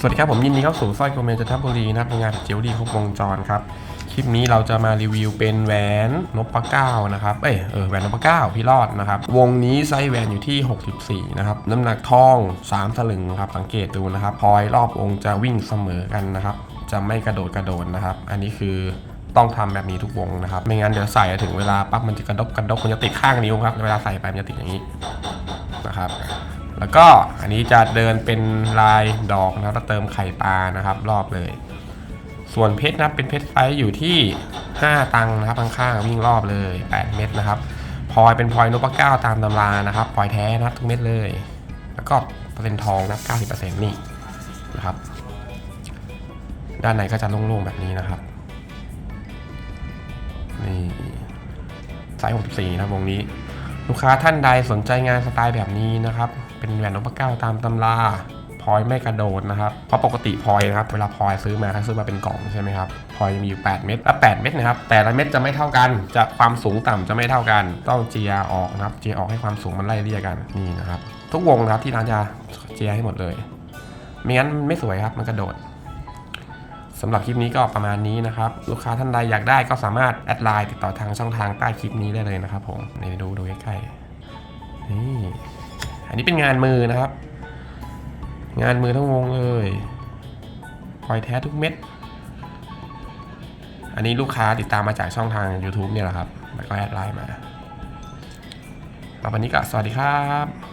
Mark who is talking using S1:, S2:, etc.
S1: สวัสดีครับ ผมยินดีเข้าสู่สร้อยโกเมนจันทบุรีนะครับงานเจลดีครบวงจรครับ คลิปนี้เราจะมารีวิวเป็นแหวนนพเก้านะครับ เอ้ยเออแหวนนพเก้าพี่รอดนะครับ วงนี้ไซส์แหวนอยู่ที่ 64 นะครับ น้ำหนักทอง 3 สลึงครับ สังเกตดูนะครับพลอยรอบวงจะวิ่งเสมอกันนะครับ จะไม่กระโดดกระโดดนะครับ อันนี้คือต้องทำแบบนี้ทุกวงนะครับ ไม่งั้นเดี๋ยวใส่ถึงเวลาปั๊บมันจะกระดกกระดกมันจะติดข้างนิ้วครับ เวลาใส่ไปมันจะติดอย่างนี้นะครับ แล้วก็อันนี้จะเดินเป็นลายดอกนะครับแล้วเติมไข่ปลานะครับ รอบเลย ส่วนเพชรนะเป็นเพชรไซส์อยู่ที่ 5 ตังนะครับข้างๆวิ่งรอบเลย 8 เม็ดนะครับพลอยเป็นพลอยนพเก้าตามตำรานะครับพลอยแท้นับทุกเม็ดเลย แล้วก็เปอร์เซ็นต์ทองนะ90%นี่นะครับ ด้านในก็จะโล่งๆแบบนี้นะครับนี่ไซส์64นะวงนี้ ลูกค้าท่านใดสนใจงานสไตล์แบบนี้นะครับ เป็นแหวนนพเก้าตามตำราพลอยไม่กระโดดนะครับ เพราะปกติพลอยนะครับ เวลาพลอยซื้อมาเขาซื้อมาเป็นกล่องใช่ไหมครับพลอยมีอยู่ 8 เม็ดและ8เม็ดนะครับ แต่ละเม็ดจะไม่เท่ากัน จะความสูงต่ำจะไม่เท่ากัน ต้องเจียออกนะครับ เจียออกให้ความสูงมันไล่เลี่ยกัน นี่นะครับ ทุกวงนะครับที่ร้านจะเจียให้หมดเลย ไม่งั้นไม่สวยครับ มันกระโดดสำหรับคลิปนี้ก็ประมาณนี้นะครับ ลูกค้าท่านใดอยากได้ก็สามารถแอดไลน์ติดต่อทางช่องทางใต้คลิปนี้ได้เลยนะครับผม นี่ดูดูใกล้ อันนี้เป็นงานมือนะครับ งานมือทั้งวงเลยพลอยแท้ทุกเม็ด อันนี้ลูกค้าติดตามมาจากช่องทาง YouTube เนี่ยแหละครับ แล้วก็แอดไลน์มาแล้ววันนี้ก็สวัสดีครับ